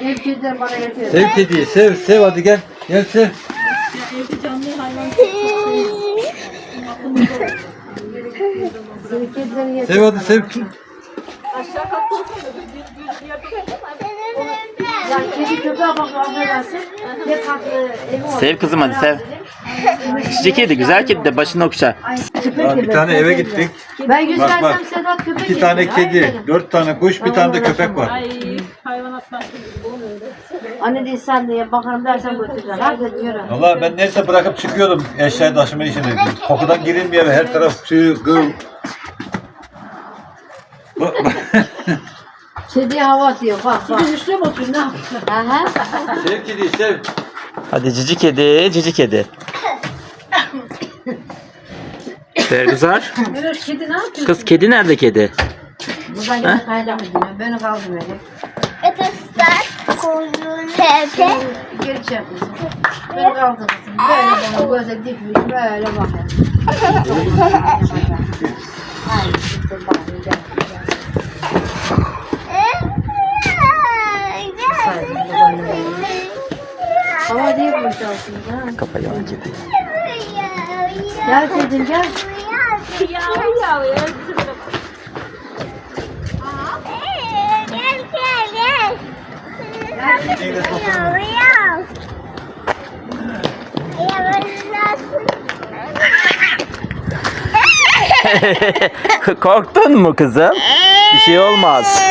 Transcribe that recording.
Ev kediler bana yetiyor. Sev kediyi sev sev hadi gel. Gel sev. Evde canlı hayvan Ev kedileri. Sev hadi sev. aşağı katta olsaydı bir, bir, bir yerde Ya kedi köpeğe bak affedersin. Ne tatlı evi var. Sev kızım hadi sev. Çiçek kedi güzel kedi de başını okşa. Ya bir tane eve gittik. Ben Bak, bak. Sedat köpek İki tane kedi, dedim. dört tane kuş, bir tane de köpek var. Ay hayvanatlar Anne değil sen diye bakalım dersen götüreceksin. Hadi yürü. Valla ben neyse bırakıp çıkıyordum eşyayı taşıma işini. Kokudan girilmiyor eve her taraf tüy, gıl. Kediye hava atıyor bak bak. Kedi üstüne mi oturuyor ne yapıyor? Aha. sev kediyi sev. Hadi cici kedi, cici kedi. Bergüzar. Böyle kedi ne yapıyor? Kız kedi nerede kedi? Buradan yine kaynak ediyor. Beni kaldırmıyor. Tepe. Geri şey yapıyorsun. Beni kaldırırsın. Böyle bana göze dikmiş böyle bakar. Gel. Hava değil boşalsın. Ha. Kafayı kedi. Gel dedim gel. yağlı yağlı Korktun mu kızım? Bir şey olmaz.